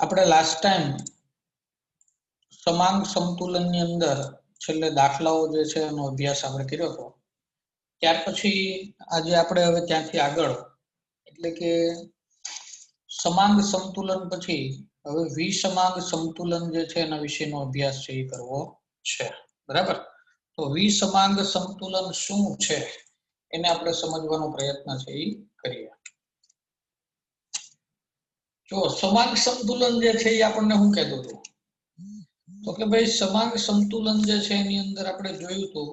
આપણે last time સમાંગ સંતુલનની અંદર છેલ્લે દાખલાઓ જે છે એનો અભ્યાસ આપણે કર્યો હતો. ત્યાર પછી આજે આપણે હવે ત્યાંથી આગળ, એટલે કે સમાંગ સંતુલન પછી હવે વિસમાંગ સંતુલન જે છે એના વિશેનો અભ્યાસ છે એ કરવો છે. બરાબર? તો વિસમાંગ સંતુલન શું છે? એને આપણે સમજવાનો પ્રયત્ન છે એ કરીએ. જો સમાંગ સંતુલન જે છે એ આપણને શું કહેતો હતો? તો કે ભાઈ સમાંગ સંતુલન જે છે એની અંદર આપણે જોયું હતું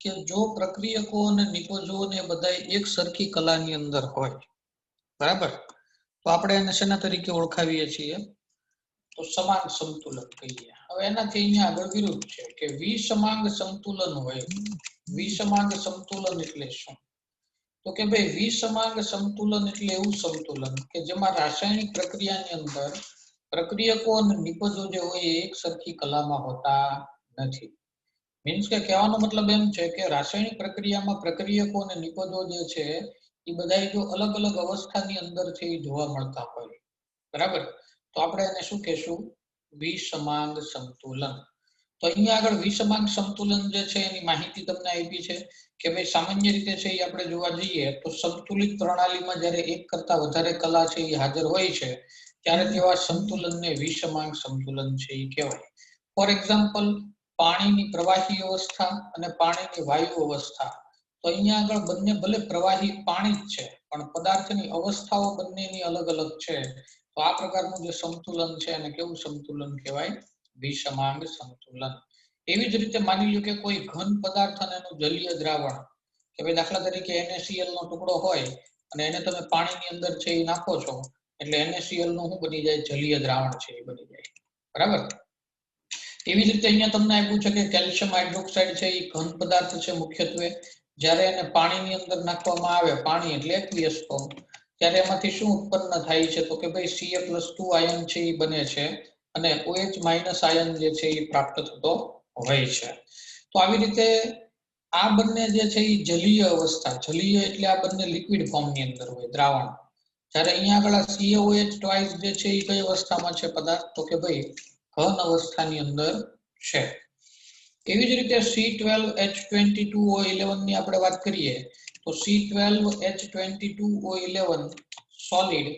કે જો પ્રક્રિયકો અને નિપજો ને બધા એક સરખી કલાની અંદર હોય, બરાબર? તો આપણે એને શેના તરીકે ઓળખાવીએ છીએ? તો સમાંગ સંતુલન કહીએ. હવે એનાથી અહીંયા આગળ વિરુદ્ધ છે કે વિસમાંગ સંતુલન હોય. વિસમાંગ સંતુલન એટલે શું? તો કે ભાઈ વિસમાંગ સંતુલન એટલે એવું સંતુલન કે જેમાં રાસાયણિક પ્રક્રિયાની અંદર પ્રક્રિયકો અને નિપજો જે હોય એ એક સરખી કલામાં હોતા નથી. મીન્સ કે કહેવાનો મતલબ એમ છે કે રાસાયણિક પ્રક્રિયામાં પ્રક્રિયકો અને નિપજો જે છે એ બધા જો અલગ અલગ અવસ્થાની અંદર છે જોવા મળતા હોય. બરાબર? તો આપણે એને શું કહેશું? વિસમાંગ સંતુલન. તો અહીંયા આગળ વિષમાંગ સંતુલન જે છે એની માહિતી તમને આપી છે કે ભાઈ સામાન્ય રીતે છે એ આપણે જોવા જઈએ તો સંતુલિત પ્રણાલીમાં જ્યારે એક કરતા વધારે કલા છે એ હાજર હોય છે, ત્યારે તેવા સંતુલનને વિષમાંગ સંતુલન છે એ કહેવાય. ફોર એક્ઝામ્પલ પાણીની પ્રવાહી અવસ્થા અને પાણીની વાયુ અવસ્થા. તો અહીંયા આગળ બંને ભલે પ્રવાહી પાણી જ છે, પણ પદાર્થની અવસ્થાઓ બંનેની અલગ અલગ છે. તો આ પ્રકારનું જે સંતુલન છે એને કેવું સંતુલન કહેવાય? વિષમાંગ સંતુલન એવી જ રીતે માની લો કે કોઈ ઘન પદાર્થ અને એનું જલીય દ્રાવણ, કે ભાઈ દાખલા તરીકે NaCl નો ટુકડો હોય અને એને તમે પાણીની અંદર છે એ નાખો છો, એટલે NaCl નું શું બની જાય? જલીય દ્રાવણ છે એ બની જાય. બરાબર? એવી જ રીતે અહીંયા તમને આપ્યું છે કે કેલ્શિયમ હાઇડ્રોક્સાઇડ છે એ ઘન પદાર્થ છે મુખ્યત્વે. જ્યારે એને પાણીની અંદર નાખવામાં આવે, પાણી એટલે એકવીએસ ફોર્મ ત્યારે એમાંથી શું ઉત્પન્ન થાય છે? તો કે ભાઈ સીએ પ્લસ ટુ આયન છે એ બને છે. અને OH માઇનસ આયન જે છે એ પ્રાપ્ત થતો હોય છે. તો આવી રીતે આ બંને જે છે એ જલીય અવસ્થા, જલીય એટલે આ બંને લિક્વિડ ફોર્મની અંદર હોય, દ્રાવણ. જ્યારે અહીંયા આગળ CaOH ટ્વાઇસ જે છે એ કઈ અવસ્થામાં છે પદાર્થ? તો કે ભાઈ ઘન અવસ્થાની અંદર છે. એવી જ રીતે C12H22O11 ની આપણે વાત કરીએ, તો C12H22O11 સોલિડ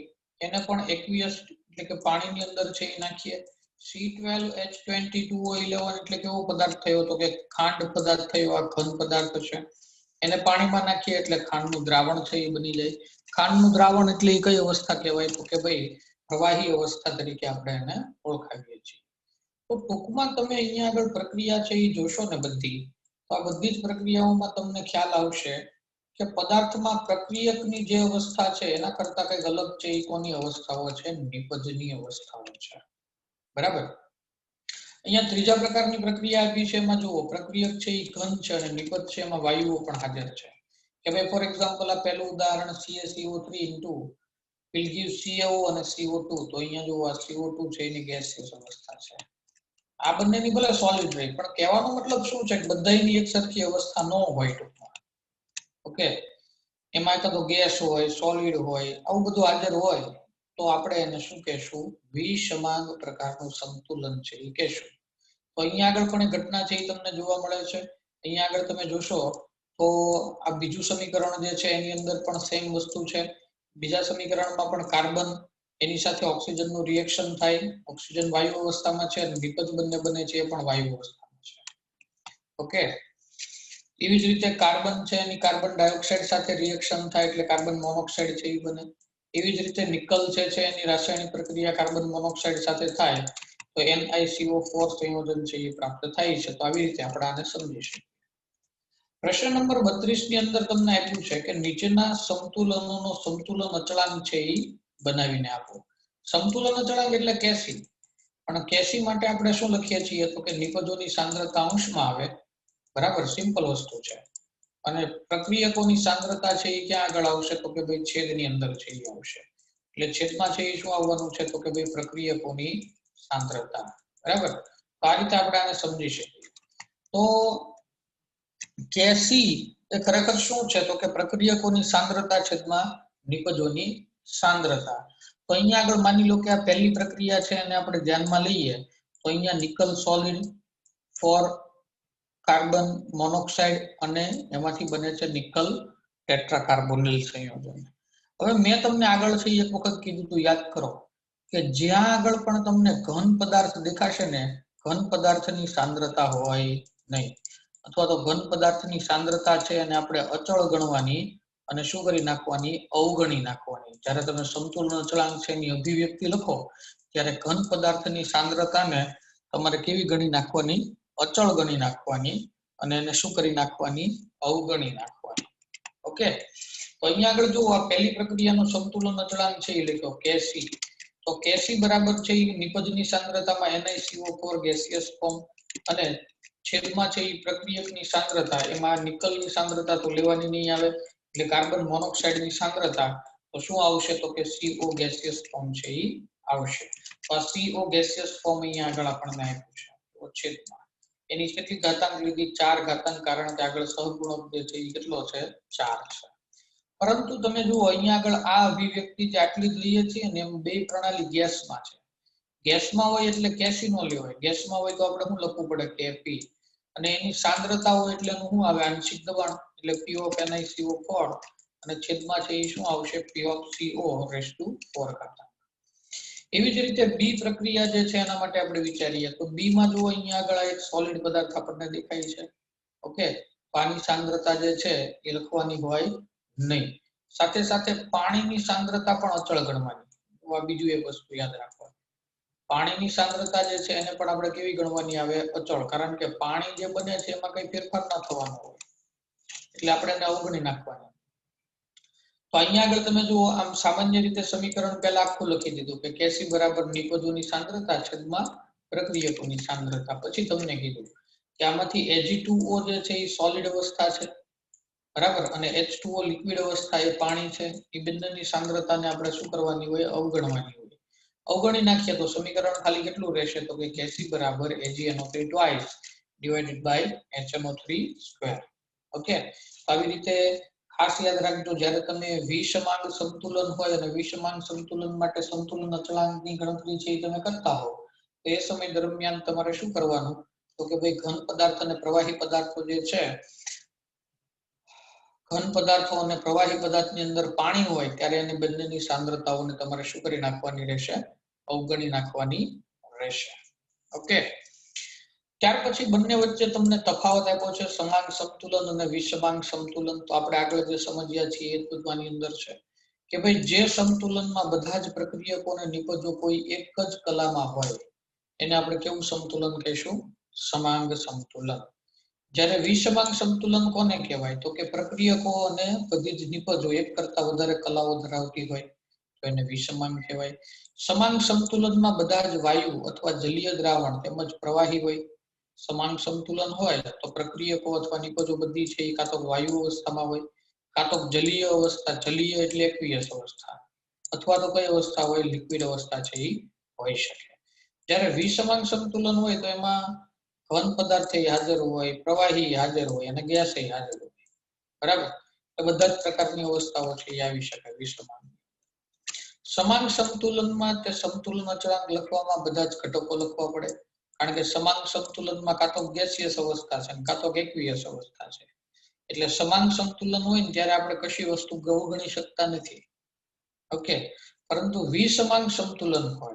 એને પણ aqueous એટલે કે પાણીની અંદર છે એ નાખીએ. C12H22O11 એટલે કેવો પદાર્થ થયો તો કે ખાંડ પદાર્થ થયો, આ ઘન પદાર્થ છે. એને પાણીમાં નાખીએ એટલે ખાંડનું દ્રાવણ છે એ બની જાય. ખાંડનું દ્રાવણ એટલે એ કઈ અવસ્થા કહેવાય? તો કે ભાઈ પ્રવાહી અવસ્થા તરીકે આપણે એને ઓળખાવીએ છીએ. તો ટૂંકમાં તમે અહીંયા આગળ પ્રક્રિયા છે એ જોશો ને બધી, તો આ બધી જ પ્રક્રિયાઓમાં તમને ખ્યાલ આવશે કે પદાર્થમાં પ્રક્રિયકની જે અવસ્થા છે, એના કરતા કંઈક અલગ છે, એ કોની અવસ્થાઓ છે? નિપજની અવસ્થાઓ છે. બરાબર? અહીંયા ત્રીજા પ્રકારની પ્રક્રિયા આપી છે, એમાં જુઓ, પ્રક્રિયક છે એ ઘન છે અને નિપજ છે, એમાં વાયુઓ પણ હાજર છે. કે ભાઈ ફોર એક્ઝામ્પલ આ પહેલું ઉદાહરણ CaCO3 ઇન્ટુ પિલગીવ CO અને CO2 તો અહીંયા જુઓ, આ CO2 છે, એની ગેસિયસ અવસ્થા છે. આ બંનેની ભલે સોલિડ રહી, પણ કહેવાનો મતલબ શું છે કે બધાની એક સરખી અવસ્થા ન હોય ઓકે? એમાં એકાદો ગેસ હોય સોલિડ હોય, આવું બધું હાજર હોય, તો આપણે એને શું કહેશું? વિષમાંગ પ્રકારનું સંતુલન છે એ કહેશું. તો અહીંયા આગળ પણ ઘટના છે એ તમને જોવા મળે છે. અહીંયા આગળ તમે જોશો, તો આ બીજું સમીકરણ જે છે એની અંદર પણ સેમ વસ્તુ છે. બીજા સમીકરણમાં પણ કાર્બન, એની સાથે ઓક્સિજનનું રિએક્શન થાય. ઓક્સિજન વાયુ અવસ્થામાં છે અને નિપજ બંને બને છે એ પણ વાયુ અવસ્થામાં છે. ઓકે? એવી જ રીતે કાર્બન છે એની કાર્બન ડાયોક્સાઇડ સાથે રિએક્શન થાય એટલે કાર્બન મોનોક્સાઇડ છે એ બને. એવી જ રીતે નિકલ છે છે એની રાસાયણિક પ્રક્રિયા કાર્બન મોનોક્સાઇડ સાથે થાય, તો NiCO4 સંયોજન છે એ પ્રાપ્ત થાય છે. તો આવી રીતે આપણે આને સમજીશું. પ્રશ્ન નંબર 32 ની અંદર તમને આપ્યું છે કે નીચેના સંતુલનોનો સંતુલન અચળાંક છે એ બનાવીને આપો. સંતુલન અચળાંક એટલે કેસી. પણ કેસી માટે આપણે શું લખીએ છીએ તો કે નિપજોની સાંદ્રતા અંશમાં આવે બરાબર? સિમ્પલ વસ્તુ છે. અને પ્રક્રિયકોની સાંદ્રતા છે એ ક્યાં આગળ આવશે? તો કે ભાઈ છેદની અંદર છે એ આવશે. એટલે છેદમાં છે એ શું આવવાનું છે? તો કે ભાઈ પ્રક્રિયકોની સાંદ્રતા. બરાબર? તો આ રીતે આપણે આને સમજી શકીએ. તો કેસી એ ખરેખર શું છે? તો કે પ્રક્રિયકોની સાંદ્રતા છેદમાં નિપજોની સાંદ્રતા. તો અહીંયા આગળ માની લો કે આ પહેલી પ્રક્રિયા છે અને આપણે ધ્યાનમાં લઈએ. તો અહીંયા nickel solid four carbon monoxide અને એમાંથી બને છે નિકલ ટેટ્રાકાર્બોનિલ સંયોજન. હવે મેં તમને આગળ છે એક વખત કીધું તું, યાદ કરો કે જ્યાં આગળ પણ તમને ઘન પદાર્થ દેખાશે ને, ઘન પદાર્થની સાંદ્રતા હોય નહીં. અથવા તો ઘન પદાર્થની સાંદ્રતા છે અને આપણે અચળ ગણવાની અને શું કરી નાખવાની? અવગણી નાખવાની. જ્યારે તમે સંતુલન અચળાંક છે એની અભિવ્યક્તિ લખો, ત્યારે ઘન પદાર્થની સાંદ્રતાને તમારે કેવી ગણી નાખવાની? અચળ ગણી નાખવાની અને એને શું કરી નાખવાની? અવગણી નાખવાની. ઓકે? તો અહીંયા આગળ જુઓ, આ પહેલી પ્રક્રિયાનું સંતુલન અચળાંક છે, એ લખ્યો કેસી તો કેસી બરાબર છે એ નિપજની સાંદ્રતામાં NiCO4 ગેસિયસ ફોર્મ અને છેદમાં છે એ પ્રક્રિયકની સાંદ્રતા. એમાં નિકલની સાંદ્રતા તો લેવાની નહીં આવે, એટલે કાર્બન મોનોક્સાઇડની સાંદ્રતા તો શું આવશે? તો કે CO ગેસિયસ ફોર્મ છે એ આવશે. તો આ ગેસિયસ ફોર્મ અહીંયા આગળ આપણને આપ્યું છે. છેદમાં. એની કેટલી ઘાતાંક લીધી, ચાર ઘાતાંક કારણ કે આગળ સહગુણક જે છે એ કેટલો છે? ચાર છે. પરંતુ તમે જુઓ, અહીંયા આગળ આ અભિવ્યક્તિ જે આટલી જ લઈએ છીએ ને, એમ બે પ્રણાલી ગેસમાં છે. ગેસમાં હોય એટલે કેસી નો લેવાય. ગેસમાં હોય તો આપણે શું લખવું પડે? કે પી અને એની સાંદ્રતા હોય એટલે એનું શું આવે? આંશિક દબાણ, એટલે પી ઓફ NiCO ફોર અને છેદમાં છે એ શું આવશે? P of CO raise to four ઘાતાંક. એવી જ રીતે બી પ્રક્રિયા જે છે એના માટે આપણે વિચારીએ તો બી માં જુઓ, અહીંયા આગળ એક સોલિડ પદાર્થ આપણને દેખાય છે. ઓકે પાણી સાંદ્રતા જે છે એ લખવાની હોય નહીં. સાથે સાથે પાણીની સાંદ્રતા પણ અચળ ગણવાની. આ બીજું એક વસ્તુ યાદ રાખવાની. પાણીની સાંદ્રતા જે છે એને પણ આપણે કેવી ગણવાની આવે? અચળ. કારણ કે પાણી જે બને છે એમાં કઈ ફેરફાર ના થવાનો હોય. એટલે આપણે એને અવગણી નાખવાની. તો અહીંયા આગળ તમે જુઓ, આમ સામાન્ય રીતે સમીકરણ પહેલા આખું લખી દીધું કે કેસી બરાબર નિપજોની સાંદ્રતા છેદમાં પ્રક્રિયકોની સાંદ્રતા. પછી તમને કીધું કે આમાંથી Ag2O જે છે એ સોલિડ અવસ્થા છે, બરાબર? અને H2O લિક્વિડ અવસ્થા એ પાણી છે. એ બંનેની સાંદ્રતાને આપણે શું કરવાની હોય? અવગણવાની હોય. અવગણી નાખીએ તો સમીકરણ ખાલી કેટલું રહેશે? તો કે કેસી બરાબર AgNO3 twice divided by HNO3 square. Okay આવી રીતે ખાસ યાદ રાખજો, જ્યારે તમે વિષમાંગ સંતુલન હોય અને વિષમાંગ સંતુલન માટે સંતુલન અચળાંકની ગણતરી છે એ તમે કરતા હો, તો એ સમય દરમિયાન તમારે શું કરવાનું? તો કે ભાઈ ઘન પદાર્થ અને પ્રવાહી પદાર્થો જે છે, ઘન પદાર્થો અને પ્રવાહી પદાર્થની અંદર પાણી હોય, ત્યારે એની બંનેની સાંદ્રતાઓને તમારે શું કરી નાખવાની રહેશે? અવગણી નાખવાની રહેશે. ઓકે ત્યાર પછી બંને વચ્ચે તમને તફાવત આપ્યો છે સમાન સંતુલન અને વિષમાંગ સંતુલન. તો આપણે આગળ જે સમજ્યા છીએ એ જ અંદર છે કે ભાઈ જે સંતુલનમાં બધા જ પ્રક્રિયકો નિપજો કોઈ એક જ કલામાં હોય, એને આપણે કેવું સંતુલન કહીશું? સમાંગ સંતુલન. જ્યારે વિષમાંગ સંતુલન કોને કહેવાય? તો કે પ્રક્રિયકો અને બધી જ નિપજો એક કરતા વધારે કલાઓ ધરાવતી હોય, તો એને વિષમાંગ કહેવાય. સમાંગ સંતુલનમાં બધા જ વાયુ અથવા જલીય દ્રાવણ તેમજ પ્રવાહી હોય સમાંગ સંતુલન હોય તો પ્રક્રિયકો અથવા નિપજો બધી છે. એ કાં તો વાયુ અવસ્થામાં હોય, કાં તો જલીય અવસ્થા, જલીય એટલે એક્વિયસ અવસ્થા અથવા તો કઈ અવસ્થા હોય લિક્વિડ અવસ્થા છે એ હોઈ શકે. જ્યારે વિસમાન સંતુલન હોય તો એમાં ઘન પદાર્થ હાજર હોય, પ્રવાહી હાજર હોય અને ગેસ હાજર હોય. બરાબર? તો બધા જ પ્રકારની અવસ્થાઓ છે એ આવી શકે વિસમાન. સમાન સંતુલનમાં તે સંતુલન અચળાંક લખવામાં બધા જ ઘટકો લખવા પડે. કારણ કે સમાન સંતુલનમાં કાં તો ગેસિયસ અવસ્થા છે કાં તો એક્વિયસ અવસ્થા છે. એટલે સમાન સંતુલન હોય ને ત્યારે આપણે કશી વસ્તુ ગણી શકતા નથી. ઓકે? પરંતુ વિસમાન સંતુલન હોય.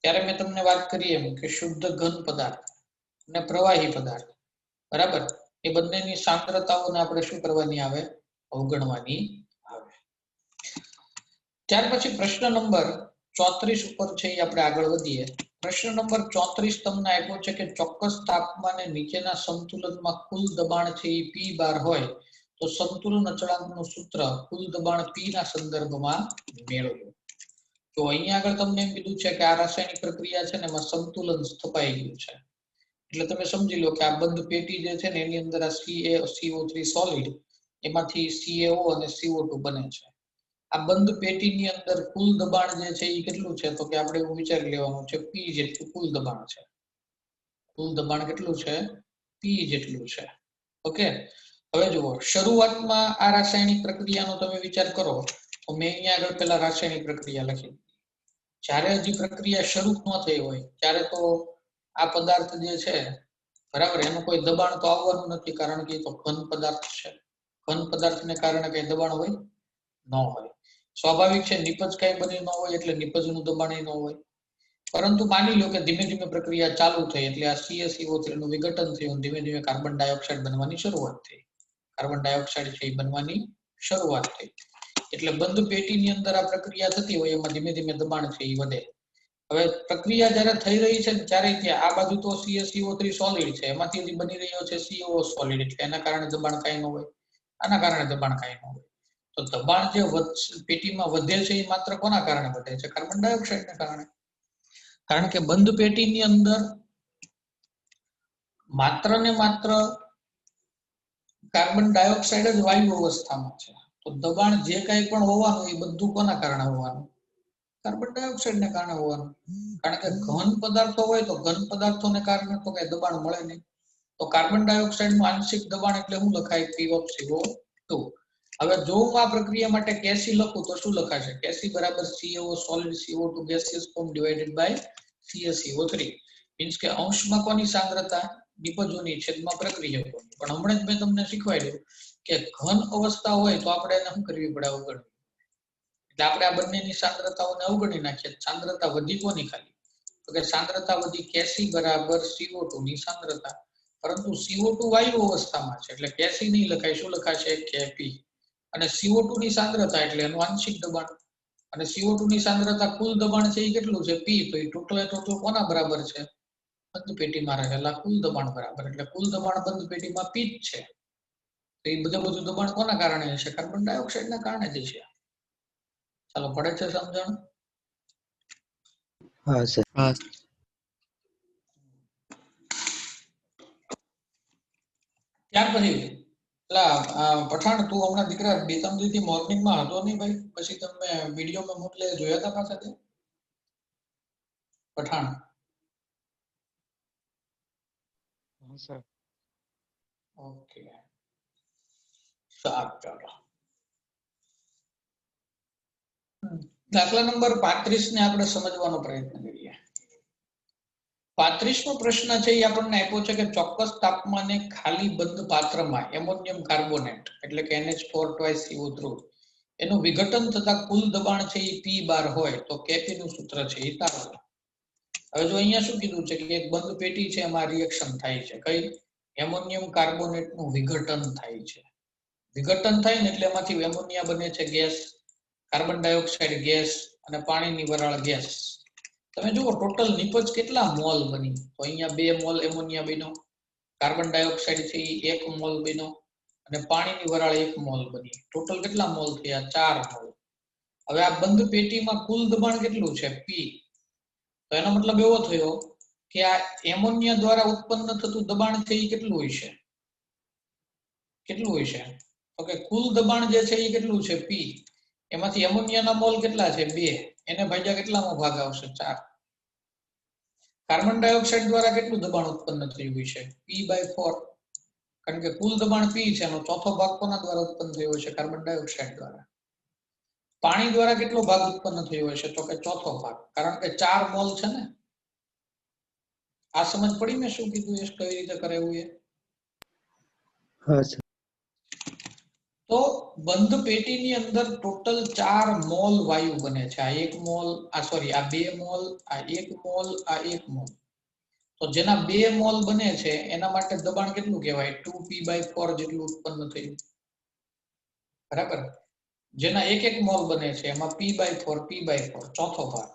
ત્યારે મેં તમને વાત કરી એમ કે શુદ્ધ ઘન પદાર્થ અને પ્રવાહી પદાર્થ. બરાબર? એ બંનેની સાંદ્રતાઓને આપણે શું કરવાની આવે? અવગણવાની આવે. ત્યાર પછી પ્રશ્ન નંબર ચોત્રીસ ઉપર છે એ આપણે આગળ વધીએ. પ્રશ્ન નંબર ચોત્રીસ તમને આપ્યો છે કે ચોક્કસ તાપમાને નીચેના સંતુલનમાં કુલ દબાણ છે એ પી બાર હોય, તો સંતુલન અચળાંકનું સૂત્ર કુલ દબાણ પી ના સંદર્ભમાં મેળવો. તો અહીંયા આગળ તમને એમ કીધું છે કે આ રાસાયણિક પ્રક્રિયા છે ને એમાં સંતુલન સ્થપાઈ ગયું છે. એટલે તમે સમજી લો કે આ બંધ પેટી જે છે ને એની અંદર આ સીએ સીઓ થ્રી સોલિડ એમાંથી સીએઓ અને સીઓ ટુ બને છે. આ બંધ પેટીની અંદર કુલ દબાણ જે છે એ કેટલું છે? તો કે આપણે એવું વિચારી લેવાનું છે પી જેટલું કુલ દબાણ છે. કુલ દબાણ કેટલું છે? પી જેટલું છે. ઓકે? હવે જુઓ, શરૂઆતમાં આ રાસાયણિક પ્રક્રિયાનો તમે વિચાર કરો, તો મેં અહીંયા આગળ પેલા રાસાયણિક પ્રક્રિયા લખી. જ્યારે હજી પ્રક્રિયા શરૂ ન થઈ હોય, ત્યારે તો આ પદાર્થ જે છે, બરાબર, એનું કોઈ દબાણ તો આવવાનું નથી, કારણ કે એ તો ઘન પદાર્થ છે. ઘન પદાર્થને કારણે કઈ દબાણ હોય ન હોય. સ્વાભાવિક છે, નિપજ કઈ બની ન હોય એટલે નિપજનું દબાણ ન હોય. પરંતુ માની લો કે ધીમે ધીમે પ્રક્રિયા ચાલુ થઈ એટલે આ CaCO3 નું વિઘટન થયું, ધીમે ધીમે કાર્બન ડાયોક્સાઇડ બનવાની શરૂઆત થઈ. કાર્બન ડાયોક્સાઇડ છે એ બનવાની શરૂઆત થઈ. એટલે બંધ પેટીની અંદર આ પ્રક્રિયા થતી હોય, એમાં ધીમે ધીમે દબાણ છે એ વધે. હવે પ્રક્રિયા જ્યારે થઈ રહી છે ત્યારે ત્યાં આ બાજુ તો CaCO3 સોલિડ છે, એમાંથી બની રહ્યો છે સીઓ સોલિડ એટલે એના કારણે દબાણ કાંઈ ન હોય. આના કારણે દબાણ કાંઈ ન હોય. તો દબાણ જે પેટીમાં વધે છે એ માત્ર કોના કારણે વધે છે? કાર્બન ડાયોક્સાઇડને કારણે. કારણ કે બંધ પેટીની અંદર માત્ર ને માત્ર કાર્બન ડાયોક્સાઇડ જ વાયુ અવસ્થામાં છે. તો દબાણ જે કઈ પણ હોવાનું એ બધું કોના કારણે હોવાનું? કાર્બન ડાયોક્સાઇડ ને કારણે હોવાનું. કારણ કે ઘન પદાર્થો હોય તો ઘન પદાર્થોને કારણે તો કઈ દબાણ મળે નહીં. તો કાર્બન ડાયોક્સાઇડનું આંશિક દબાણ એટલે શું લખાય? પી ઓફ સીઓ ટુ હવે જો હું આ પ્રક્રિયા માટે કેસી લખું તો શું લખાશે? કેસી બરાબર CO solid CO two gaseous form divided by CSCO means કે અંશમાં કોની સાંદ્રતા? નિપજોની છેદમાં પ્રક્રિયકોની પણ હમણાં જ મેં તમને શીખવાડ્યું કે ઘન અવસ્થા હોય તો આપણે એને શું કરવી પડે? અવગણવી. એટલે આપણે આ બંનેની સાંદ્રતાઓને અવગણી નાખીએ. સાંદ્રતા વધી કોની ખાલી? તો કે સાંદ્રતા વધી કેસી બરાબર સીઓ ટુ ની સાંદ્રતા. પરંતુ સીઓ ટુ વાયુ અવસ્થામાં છે. એટલે કેસી નહીં લખાય. શું લખાશે? કેપી અને CO2 ની સાંદ્રતા એટલે એનું આંશિક દબાણ. અને CO2 ની સાંદ્રતા કુલ દબાણ છે એ કેટલું છે? P. તો એ ટોટલ ટોટલ કોના બરાબર છે? બંધ પેટીમાં રહેલા કુલ દબાણ બરાબર. એટલે કુલ દબાણ બંધ પેટીમાં P જ છે. તો એ બધું બધું દબાણ કોના કારણે હશે? કાર્બન ડાયોક્સાઇડ ના કારણે જ છે ચાલો પડે છે સમજણ? હા સર. હા. ત્યાર પછી પઠાણ તું હમણાં દીકરા બે ત્રણ દિવસથી મોર્નિંગમાં હતો નહીં ભાઈ? પછી તમે વિડીયોમાં મોકલે જોયા હતા પાછા તે? પઠાણ. હા સર. ઓકે. સારું ચાલો. હમ. દાખલા નંબર પાંત્રીસ ને આપણે સમજવાનો પ્રયત્ન કરીએ. પાંત્રીસમો પ્રશ્ન છે એ આપણને આપ્યો છે કે ચોક્કસ તાપમાને ખાલી બંધ પાત્રમાં એમોનિયમ કાર્બોનેટ એટલે કે NH4 ફોર ટ્વાઇસ સીઓ એનું વિઘટન થતા કુલ દબાણ છે એ P બાર હોય તો Kp નું સૂત્ર છે એ હવે જો અહીંયા શું કીધું છે કે એક બંધ પેટી છે એમાં રિએક્શન થાય છે. કઈ? એમોનિયમ કાર્બોનેટનું વિઘટન થાય છે. વિઘટન થાય ને એટલે એમાંથી એમોનિયા બને છે ગેસ, કાર્બન ડાયોક્સાઇડ ગેસ અને પાણીની વરાળ ગેસ. તમે જુઓ ટોટલ નિપજ કેટલા મોલ બની? તો અહીંયા બે મોલ એમોનિયા બન્યો કાર્બન ડાયોક્સાઇડ છે એક મોલ બન્યો, અને પાણીની વરાળ એક મોલ બની. ટોટલ કેટલા મોલ થયા? ચાર મોલ. હવે આ બંધ પેટીમાં કુલ દબાણ કેટલું છે? પી તો એનો મતલબ એવો થયો કે આ એમોનિયા દ્વારા ઉત્પન્ન થતું દબાણ છે એ કેટલું હોય છે? કેટલું હોય છે? તો કે કુલ દબાણ જે છે એ કેટલું છે? પી એમાંથી એમોનિયાના મોલ કેટલા છે? બે. એને ભાગ્યા કેટલામાં ભાગ આવશે? ચાર. કાર્બન ડાયોક્સાઇડ દ્વારા કેટલું દબાણ ઉત્પન્ન થયું છે? P by four. કારણ કે કુલ દબાણ પી છે, એનો ચોથો ભાગ કોના દ્વારા ઉત્પન્ન થયો છે? કાર્બન ડાયોક્સાઇડ દ્વારા. પાણી દ્વારા કેટલો ભાગ ઉત્પન્ન થયો હશે તો કે ચોથો ભાગ. કારણ કે ચાર મોલ છે ને. આ સમજ પડી મેં શું કીધું? એ કઈ રીતે કરે એવું એ તો બંધ પેટીની અંદર ટોટલ ચાર મોલ વાયુ બને છે. આ એક મોલ, આ સોરી આ બે મોલ, આ એક મોલ, આ એક મોલ. તો જેના બે મોલ બને છે, એના માટે દબાણ કેટલું કહેવાય? ટુ પી બાય ફોર જેટલું ઉત્પન્ન થયું. બરાબર? જેના એક એક મોલ બને છે, એમાં P by four P by four ચોથો ભાગ.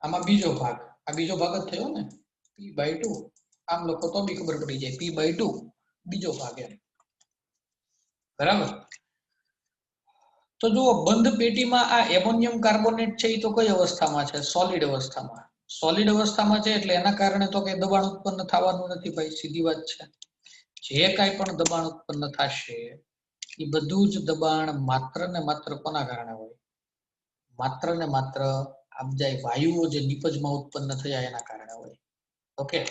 આમાં બીજો ભાગ. આ બીજો ભાગ જ થયો ને? પી બાય ટુ આમ લોકો તો બી ખબર પડી જાય. પી બાય ટુ બીજો ભાગ એમ. બરાબર? તો જુઓ, બંધ પેટીમાં આ એમોનિયમ કાર્બોનેટ છે એ તો કઈ અવસ્થામાં છે? સોલિડ અવસ્થામાં. સોલિડ અવસ્થામાં છે એટલે એના કારણે તો કઈ દબાણ ઉત્પન્ન થવાનું નથી ભાઈ, સીધી વાત છે. જે કાંઈ પણ દબાણ ઉત્પન્ન થશે એ બધું જ દબાણ માત્ર ને માત્ર કોના કારણે હોય? માત્ર ને માત્ર આપજાય વાયુઓ જે નિપજમાં ઉત્પન્ન થયા એના કારણે હોય. ઓકે?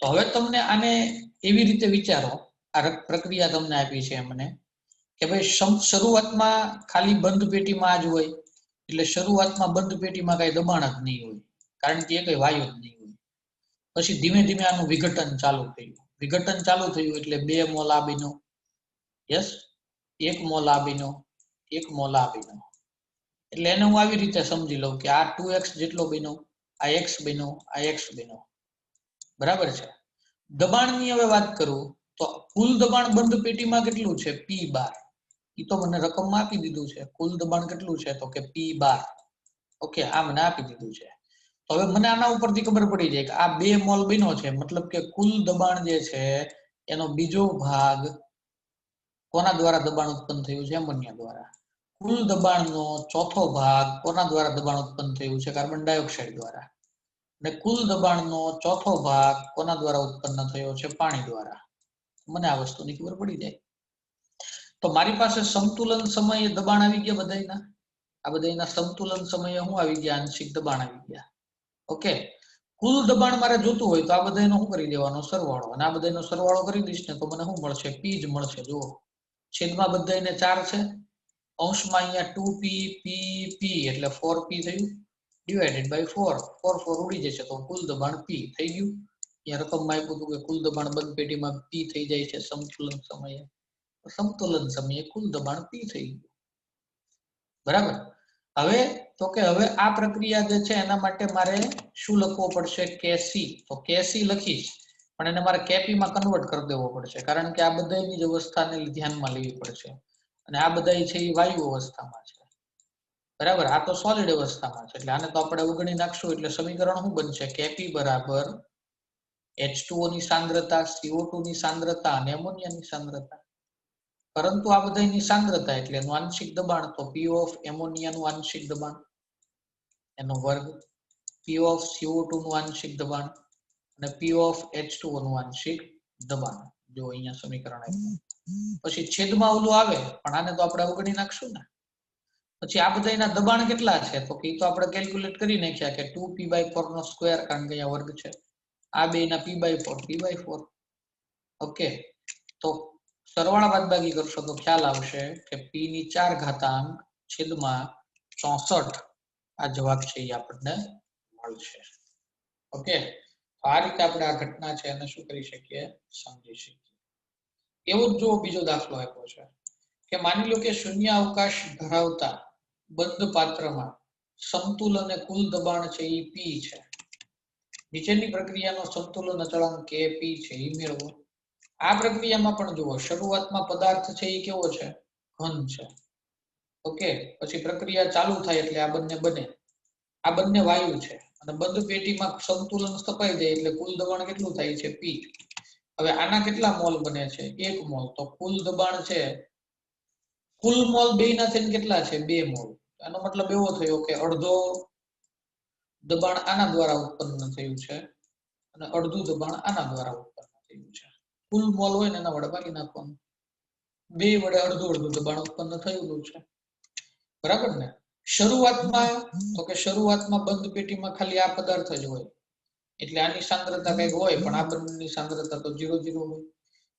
તો હવે તમને આને એવી રીતે વિચારો આ રક- પ્રક્રિયા તમને આપી છે એમને, કે ભાઈ શરૂઆતમાં ખાલી બંધ પેટીમાં જ હોય, એટલે શરૂઆતમાં બંધ પેટીમાં કઈ દબાણ જ નહીં હોય, કારણ કે એ કઈ વાયુ જ નહીં હોય. પછી ધીમે ધીમે આનું વિઘટન ચાલુ થયું. વિઘટન ચાલુ થયું એટલે બે મોલ આબીનો, યસ, એક મોલ આબીનો, એક મોલ આબીનો. એટલે એને હું આવી રીતે સમજી લઉં કે આ ટુ એક્સ જેટલો બન્યો આ એક્સ બન્યો આ એક્સ બન્યો બરાબર છે? દબાણની હવે વાત કરું તો કુલ દબાણ બંધ પેટીમાં કેટલું છે? પી બાર. એ તો મને રકમમાં આપી દીધું છે. કુલ દબાણ કેટલું છે? તો કે પી બાર. ઓકે, આ મને આપી દીધું છે. તો હવે મને આના ઉપરથી ખબર પડી જાય કે આ બે મોલ બન્યો છે. મતલબ કે કુલ દબાણ જે છે, એનો બીજો ભાગ કોના દ્વારા દબાણ ઉત્પન્ન થયું છે? અમોનિયા દ્વારા. કુલ દબાણનો ચોથો ભાગ કોના દ્વારા દબાણ ઉત્પન્ન થયું છે? કાર્બન ડાયોક્સાઇડ દ્વારા. અને કુલ દબાણનો ચોથો ભાગ કોના દ્વારા ઉત્પન્ન થયો છે? પાણી દ્વારા. મને આ વસ્તુની ખબર પડી જાય. તો મારી પાસે સંતુલન સમયે દબાણ આવી ગયા બધાના આ બધાના સંતુલન સમયે હું આવી ગયા, આંશિક દબાણ આવી ગયા. ઓકે? કુલ દબાણ મારે જોતું હોય તો આ બધાનો શું કરી દેવાનો સરવાળો. અને આ બધાયનો સરવાળો કરી દઈશ ને તો મને શું મળશે? પી જ મળશે, જુઓ. છેદમાં બધાને ચાર છે. અંશમાં અહીંયા ટુ પી પી પી એટલે ફોર પી થયું. Divided by four four four ઉડી જશે તો કુલ દબાણ પી થઈ ગયું. અહીંયા રકમમાં આપ્યું હતું કે કુલ દબાણ બંધ પેટીમાં પી થઈ જાય છે સંતુલન સમયે. સંતુલન સમયે કુલ દબાણ પી થઈ ગયું. બરાબર? હવે તો કે હવે આ પ્રક્રિયા જે છે એના માટે મારે શું લખવું પડશે? કેસી તો કેસી લખીશ. પણ એને મારે કેપી માં કન્વર્ટ કરી દેવો પડશે. કારણ કે આ બધાની જ અવસ્થાને ધ્યાનમાં લેવી પડશે. અને આ બધા છે એ વાયુ અવસ્થામાં છે. બરાબર? આ તો સોલિડ અવસ્થામાં છે. એટલે આને તો આપણે અવગણી નાખશું એટલે સમીકરણ શું બનશે? કેપી બરાબર H2O ની સાંદ્રતા CO2 ની સાંદ્રતા અને એમોનિયાની સાંદ્રતા. પરંતુ આ બધાની સાંદ્રતા એટલે એનું આંશિક દબાણ, તો P ઓફ એમોનિયાનું આંશિક દબાણ, એનો વર્ગ P ઓફ CO2 નું આંશિક દબાણ અને P ઓફ H2O નું આંશિક દબાણ. જો અહીંયા સમીકરણ આવ્યું પછી છેદમાં ઓલું આવે, પણ આને તો આપણે અવગણી નાખશું ને. પછી આ બધાના દબાણ કેટલા છે? તો કે તો આપણે કેલ્ક્યુલેટ કરી નાખ્યા કે ટુ પી બાય ફોર નો સ્ક્વેર કારણ કે અહીંયા વર્ગ છે. આ બે ના P by four P by four okay તો સરવાળા બાદબાકી કરશો તો ખ્યાલ આવશે કે પી ની ચાર ઘાતાંક છેદમાં ચોસઠ આ જવાબ છે એ આપણને મળશે. ઓકે આ રીતે આપણે આ ઘટના છે એને શું કરી શકીએ? સમજી શકીએ. એવો જ જો બીજો દાખલો આપ્યો છે કે માની લો કે શૂન્ય અવકાશ ધરાવતા બંધ પાત્રમાં સમતુલ અને કુલ દબાણ છે એ પી છે. નીચેની પ્રક્રિયાનો સંતુલન અચળાંક કેપી છે એ મેળવો. આ પ્રક્રિયામાં પણ જુઓ, શરૂઆતમાં પદાર્થ છે એ કેવો છે? ઘન છે. ઓકે પછી પ્રક્રિયા ચાલુ થાય એટલે આ બંને બને. આ બંને વાયુ છે. અને બંધ પેટીમાં સંતુલન સ્થપાઈ જાય એટલે કુલ દબાણ કેટલું થાય છે? પી હવે આના કેટલા મોલ બને છે? એક મોલ. તો કુલ દબાણ છે, કુલ મોલ બે ના થઈને કેટલા છે? બે મોલ. એનો મતલબ એવો થયો કે અડધો દબાણ આના દ્વારા ઉત્પન્ન થયું છે અને અડધું દબાણ આના દ્વારા ઉત્પન્ન થયું છે. કુલ મોલ હોય ને એના વડે ભાગી નાખવાનું. બે વડે અડધું અડધું દબાણ ઉત્પન્ન થયેલું છે. બરાબર ને? શરૂઆતમાં તો કે શરૂઆતમાં બંધ પેટીમાં ખાલી આ પદાર્થ જ હોય. એટલે આની સાંદ્રતા કંઈક હોય, પણ આ બંનેની સાંદ્રતા તો ઝીરો ઝીરો હોય.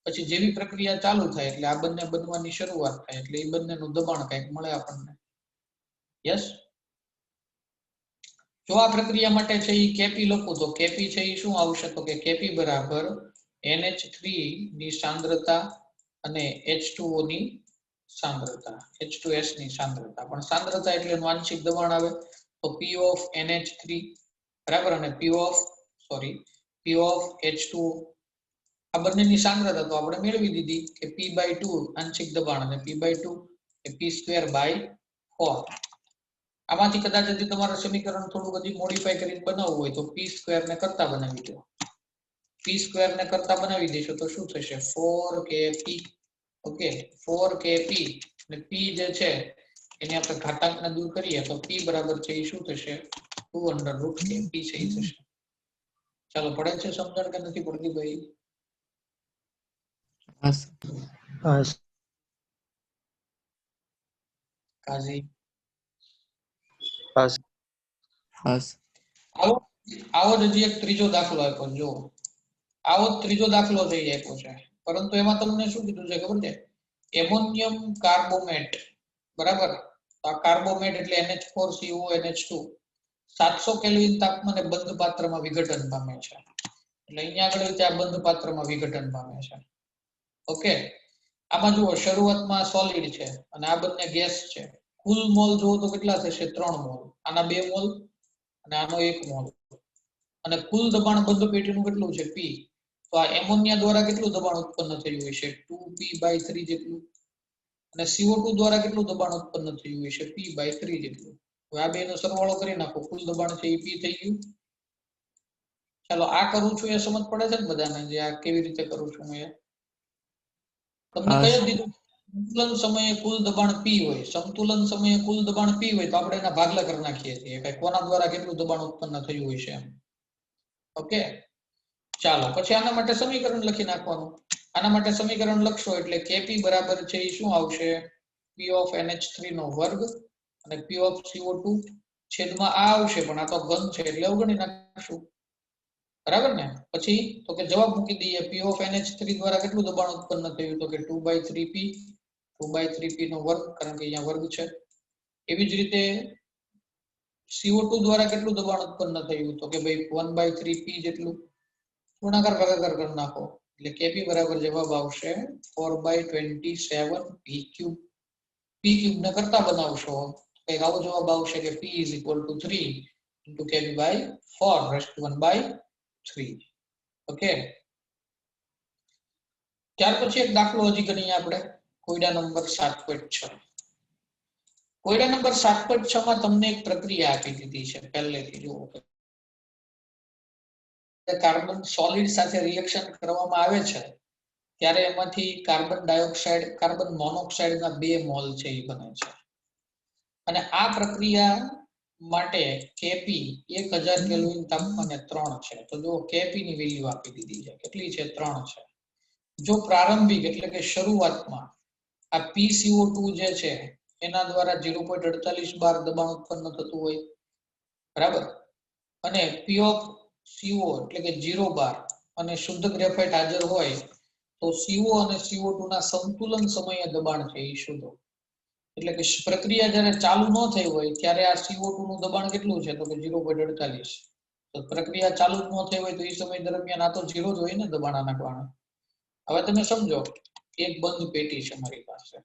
પછી જેવી પ્રક્રિયા ચાલુ થાય, એટલે આ બંને બનવાની શરૂઆત થાય, એટલે એ બંનેનું દબાણ કંઈક મળે આપણને. યસ જો આ પ્રક્રિયા માટે છે એ કેપી લખું, તો કેપી છે એ શું આવશે? તો કે કેપી બરાબર NH3 ની સાંદ્રતા અને H2O ની સાંદ્રતા H2S ની સાંદ્રતા. પણ સાંદ્રતા એટલે આંશિક દબાણ આવે. તો P of NH3 બરાબર? અને P of sorry P of H2O આ બંનેની સાંદ્રતા તો આપણે મેળવી દીધી કે P બાય 2 આંશિક દબાણ અને P બાય 2 એ P square by 4 આમાંથી કદાચ હજી તમારે સમીકરણ થોડું હજી મોડિફાઈ કરીને બનાવવું હોય તો પી સ્કવેર ને કરતા બનાવી દો. પી સ્કવેર ને કરતા બનાવી દેશો તો શું થશે? ફોર કે પી ઓકે ફોર કે પી અને પી જે છે એને આપણે ઘાતાંકને દૂર કરીએ તો પી બરાબર છે એ શું થશે? ટુ અંડર રૂટ કે પી છે એ થશે. ચાલો પડે છે સમજણ કે નથી પડતી ભાઈ. કાઝી હા સર. આવો આવો જ હજી એક ત્રીજો દાખલો આપ્યો જો આવો જ ત્રીજો દાખલો થઈ આપ્યો છે. પરંતુ એમાં તમને શું કીધું છે ખબર છે? Ammonium carbamate. બરાબર? તો આ કાર્બોમેટ એટલે NH4CO NH2 સાતસો કેલ્વિન તાપમાને બંધ પાત્રમાં વિઘટન પામે છે. એટલે અહીંયા આગળ ત્યાં આ બંધ પાત્રમાં વિઘટન પામે છે. ઓકે? આમાં જુઓ શરૂઆતમાં સોલિડ છે અને આ બંને ગેસ છે. કુલ મોલ જોવો તો કેટલા થશે? ત્રણ મોલ. આના બે મોલ અને આનો એક મોલ. અને કુલ દબાણ બંધ પેટીનું કેટલું છે? પી તો આ એમોનિયા દ્વારા કેટલું દબાણ ઉત્પન્ન થયું હશે ટુ પી બાય થ્રી જેટલું. અને સીઓ ટુ દ્વારા કેટલું દબાણ ઉત્પન્ન થયું હશે પી બાય થ્રી જેટલું. હવે આ બેનો સરવાળો કરી નાખો. કુલ દબાણ છે એ પી થઈ ગયું. ચાલો આ કરું છું એ સમજ પડે છે ને બધાને? જે આ કેવી રીતે કરું છું હું એ તમને હા. કઈ દીધું. સંતુલન સમયે કુલ દબાણ પી હોય, સંતુલન સમયે કુલ દબાણ પી હોય, તો આપણે એના ભાગલા કરી નાખીએ છીએ. કે કોના દ્વારા કેટલું દબાણ ઉત્પન્ન થયું હોય છે ઓકે? ચાલો, પછી આના માટે સમીકરણ લખી નાખવાનું. આના માટે સમીકરણ લખશો એટલે કેપી બરાબર છે એ શું આવશે? પી ઓફ NH3 નો વર્ગ અને પી ઓફ CO2 છેદમાં આ આવશે, પણ આ તો ઘન છે એટલે અવગણી નાખશું. બરાબર ને? પછી તો કે જવાબ મૂકી દઈએ પી ઓફ NH3 દ્વારા કેટલું દબાણ ઉત્પન્ન થયું? તો કે 2 by 3p 2 by 3p નો વર્ગ, કારણ કે અહીંયા વર્ગ છે. એવી જ રીતે CO2 દ્વારા કેટલું દબાણ ઉત્પન્ન થયું? તો કે ભાઈ 1 by 3p જેટલું. ગુણાકાર ભાગાકાર કરી નાખો. એટલે કેપી બરાબર જવાબ આવશે 4 by 27 p cube p cube ને કરતા બનાવશો. કંઈક આવો જવાબ આવશે કે p is equal to 3 into kb by 4 raised to 1 by 3 okay ત્યાર પછી એક દાખલો હજી ગણીએ આપણે. કોયડા નંબર 7.6 કોયડા નંબર 7.6 માં તમને એક પ્રક્રિયા આપી દીધી છે, પહેલેથી જુઓ. કાર્બન સોલિડ સાથે રિએક્શન કરવામાં આવે છે, ત્યારે એમાંથી કાર્બન ડાયોક્સાઇડ, કાર્બન મોનોક્સાઇડના બે મોલ છે એ બને છે. અને આ પ્રક્રિયા માટે કેપી એક હજાર કેલ્વિન તાપમાને ત્રણ છે. તો જો કેપી ની વેલ્યુ આપી દીધી છે. કેટલી છે? ત્રણ છે. જો પ્રારંભિક એટલે કે શરૂઆતમાં આ PCO2 જે છે, એના દ્વારા ઝીરો પોઈન્ટ અડતાલીસ બાર દબાણ ઉત્પન્ન થતું હોય. બરાબર? અને પી ઓફ CO એટલે કે ઝીરો બાર અને શુદ્ધ ગ્રેફાઇટ હાજર હોય, તો CO અને CO2 ના સંતુલન સમયે દબાણ છે એ શોધો એટલે કે પ્રક્રિયા જ્યારે ચાલુ ન થઈ હોય, ત્યારે આ CO2 નું દબાણ કેટલું છે? તો કે ઝીરો પોઈન્ટ અડતાલીસ. તો પ્રક્રિયા ચાલુ ન થઈ હોય, તો એ સમય દરમિયાન આ તો ઝીરો જ હોય ને દબાણ આના કારણે. હવે તમે સમજો એક બંધ પેટી છે મારી પાસે.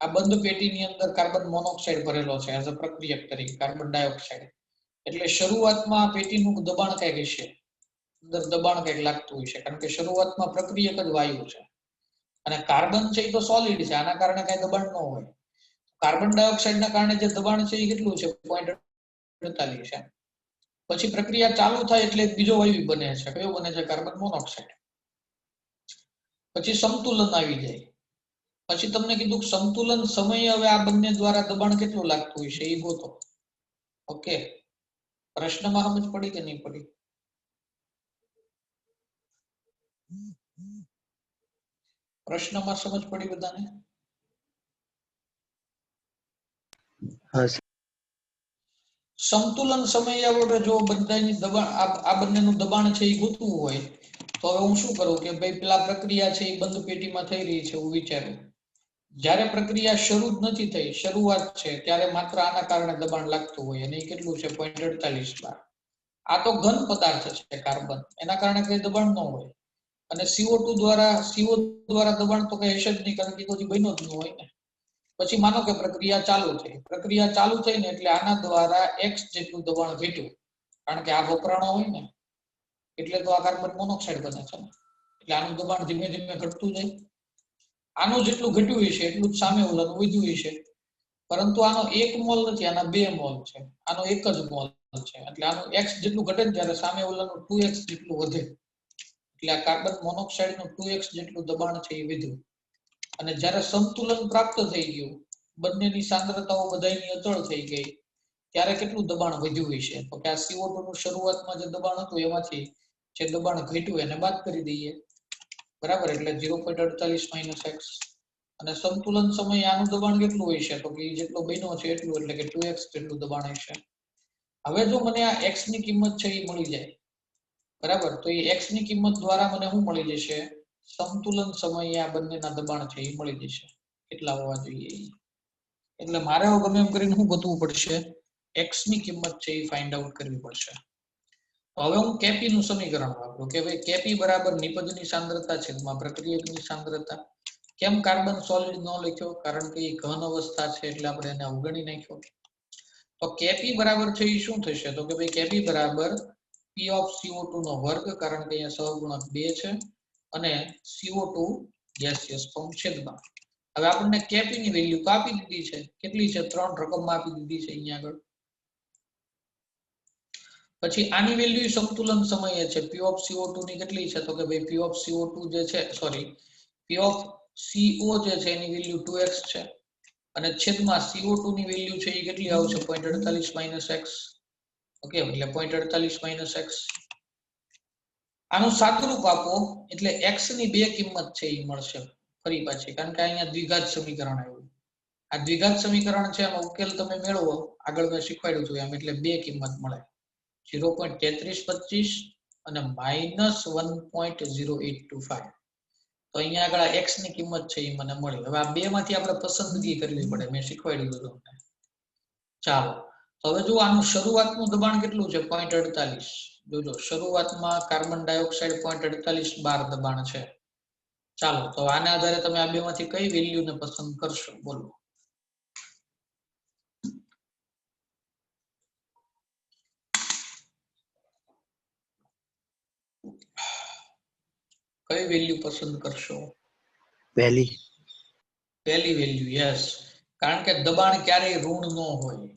આ બંધ પેટીની અંદર કાર્બન મોનોક્સાઇડ ભરેલો છે એઝ અ પ્રક્રિયક તરીકે, કાર્બન ડાયોક્સાઇડ. એટલે શરૂઆતમાં પેટીનું દબાણ કંઈક હશે. અંદર દબાણ કંઈક લાગતું હશે કારણ કે શરૂઆતમાં પ્રક્રિયક જ વાયુ છે. અને કાર્બન છે એ તો સોલિડ છે, આના કારણે કઈ દબાણ ન હોય. કાર્બન ડાયોક્સાઇડના કારણે જે દબાણ છે એ કેટલું છે? પોઈન્ટ અડતાલીસ છે. પછી પ્રક્રિયા ચાલુ થાય એટલે બીજો વાયુ બને છે. કયો બને છે? Carbon monoxide. પછી સંતુલન આવી જાય. પછી તમને કીધું કે સંતુલન સમયે હવે આ બંને દ્વારા દબાણ કેટલું લાગતું હોય છે એ ગોતો. ઓકે? પ્રશ્નમાં સમજ પડી કે નહીં પડી? પ્રશ્નમાં સમજ પડી બધાને? સંતુલન સમય આવડે જો બધાની દબાણ આ આ બંનેનું દબાણ છે એ ગોતવું હોય તો હવે હું શું કરું કે ભાઈ પેલા પ્રક્રિયા છે એ બંધ પેટીમાં થઈ રહી છે, હું વિચારું. જ્યારે પ્રક્રિયા શરૂ જ નથી થઈ, શરૂઆત છે, ત્યારે માત્ર આના કારણે દબાણ લાગતું હોય અને એ કેટલું છે? પોઈન્ટ અડતાલીસ બાર. આ તો ઘન પદાર્થ છે, કાર્બન. એના કારણે કઈ દબાણ ન હોય. અને સીઓ ટુ દ્વારા સીઓ દ્વારા દબાણ તો કઈ હશે જ નહીં, કારણ કે કોઈ બન્યો જ ન હોય ને. પછી માનો કે પ્રક્રિયા ચાલુ થઈ. પ્રક્રિયા ચાલુ થઈ ને એટલે આના દ્વારા એક્સ જેટલું દબાણ ઘટ્યું. કારણ કે આ વપરાણો હોય ને એટલે તો આ કાર્બન મોનોક્સાઇડ બને છે. એટલે આનું દબાણ ધીમે ધીમે ઘટતું જાય. આનું જેટલું ઘટ્યું હશે, એટલું જ સામે ઓલાનું વધ્યું હશે. પરંતુ આનો એક મોલ નથી, આના બે મોલ છે. આનો એક જ મોલ છે. એટલે આનું x જેટલું ઘટે ને ત્યારે સામે ઓલાનું 2x જેટલું વધે. એટલે આ કાર્બન મોનોક્સાઇડનું 2x જેટલું દબાણ છે એ વધ્યું. અને જ્યારે સંતુલન પ્રાપ્ત થઈ ગયું, બંનેની સાંદ્રતાઓ બધાની અચળ થઈ ગઈ, ત્યારે કેટલું દબાણ વધ્યું હશે? તો કે આ CO2 નું શરૂઆતમાં જે દબાણ હતું એમાંથી જે દબાણ ઘટ્યું એને બાદ કરી દઈએ. બરાબર? એટલે 0.48 માઇનસ એક્સ અને સંતુલન સમયે આનું દબાણ કેટલું હોય છે? તો કે જેટલો બન્યો છે એટલું, એટલે કે ટુ એક્સ જેટલું દબાણ હશે હવે જો મને આ એક્સની કિંમત છે એ મળી જાય. બરાબર? તો એ એક્સની કિંમત દ્વારા મને શું મળી જશે? સંતુલન સમયે આ બંનેના દબાણ છે એ મળી જશે. કેટલા હોવા જોઈએ. એટલે મારે ગમે એમ કરીને શું ગોતવું પડશે? એક્સની કિંમત છે એ ફાઇન્ડ આઉટ કરવી પડશે. હવે હું કેપી નું સમીકરણ વાપરું કે ભાઈ કેપી બરાબર નિપજની સાંદ્રતા છેદમાં પ્રક્રિયકની સાંદ્રતા. કેમ કાર્બન સોલિડ ન લખ્યો? કારણ કે એ ઘન અવસ્થા છે એટલે આપણે એને અવગણી નાખ્યો. તો કેપી બરાબર છે એ શું થશે? તો કે ભાઈ કેપી બરાબર પી ઓફ CO2 નો વર્ગ, કારણ કે અહીંયા સહગુણક બે છે, અને CO2 ગેસિયસ ફોર્મ છેદમાં હવે આપણને કેપી ની વેલ્યુ આપી દીધી છે. કેટલી છે? ત્રણ રકમમાં આપી દીધી છે અહીંયા આગળ. પછી આની વેલ્યુ સંતુલન સમયે છે. પી ઓફ CO2 ની કેટલી છે? તો કે ભાઈ પી ઓફ CO2 જે છે સોરી પી ઓફ CO જે છે એની વેલ્યુ 2x છે. અને છેદમાં CO2 ની વેલ્યુ છે એ કેટલી આવશે? 0.48 માઇનસ x. ઓકે એટલે 0.48 માઇનસ x. આનું સાદુરૂપ આપો, એટલે x ની બે કિંમત છે એ મળશે ફરી પાછી, કારણ કે અહીંયા દ્વિઘાત સમીકરણ આવ્યું. આ દ્વિઘાત સમીકરણ છે, એમાં ઉકેલ તમે મેળવો. આગળ મેં શીખવાડ્યું છું એમ, એટલે બે કિંમત મળે. ઝીરો પોઈન્ટ તેત્રીસ પચીસ અને minus one point zero eight two five તો અહીંયા આગળ એક્સની કિંમત છે એ મને મળી. હવે આ બે માંથી આપણે પસંદગી કરવી પડે. મેં શીખવાડ્યું દીધું તમને. ચાલો. હવે જો આનું શરૂઆતનું દબાણ કેટલું છે? પોઈન્ટ અડતાલીસ. જોજો, શરૂઆતમાં કાર્બન ડાયોક્સાઇડ પોઈન્ટ અડતાલીસ બાર દબાણ છે. ચાલો, તો આના આધારે તમે આ બે માંથી કઈ વેલ્યુ ને પસંદ કરશો? બોલો. કઈ વેલ્યુ પસંદ કરશો? પહેલી. પહેલી વેલ્યુ યસ કારણ કે દબાણ ક્યારેય ઋણ ન હોય.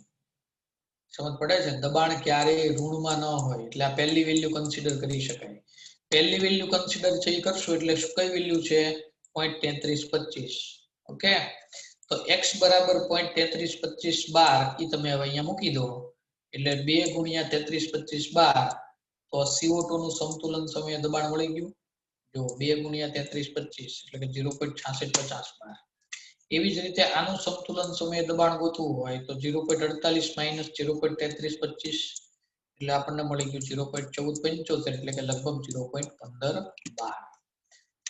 સમજ પડે છે? દબાણ ક્યારેય ઋણમાં ન હોય. એટલે આ પહેલી વેલ્યુ કન્સિડર કરી શકાય. પહેલી વેલ્યુ કન્સિડર છે એ કરશું એટલે શું કઈ વેલ્યુ છે? પોઈન્ટ તેત્રીસ પચીસ. ઓકે? તો એક્સ બરાબર પોઈન્ટ તેત્રીસ પચીસ બાર એ તમે હવે અહીંયા મૂકી દો. એટલે બે ગુણ્યા તેત્રીસ પચીસ બાર તો CO2 નું સંતુલન સમય દબાણ મળી ગયું. જો બે ગુણ્યા તેત્રીસ પચીસ, એટલે કે ઝીરો પોઈન્ટ છાસઠ પચાસ બાર એવી જ રીતે આનું સંતુલન સમયે દબાણ ગોતવું હોય તો ઝીરો પોઈન્ટ અડતાલીસ માઇનસ ઝીરો પોઈન્ટ તેત્રીસ પચીસ, એટલે આપણને મળી ગયું ઝીરો પોઈન્ટ ચૌદ પંચોતેર, એટલે કે લગભગ ઝીરો પોઈન્ટ પંદર બાર.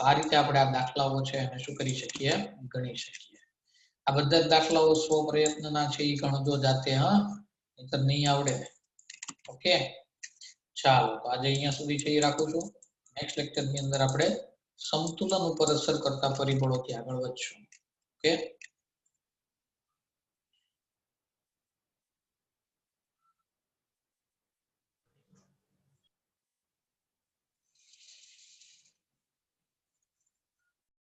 આ રીતે આપણે આ દાખલાઓ છે એને શું કરી શકીએ? ગણી શકીએ. આ બધા જ દાખલાઓ સ્વ પ્રયત્નના છે એ ગણજો જાતે, હા? નહીં આવડે. ઓકે? ચાલો, તો આજે અહીંયા સુધી છે એ રાખું છું. નેક્સ્ટ લેક્ચરની અંદર આપણે સંતુલન ઉપર અસર કરતા પરિબળોથી આગળ વધશું. ઓકે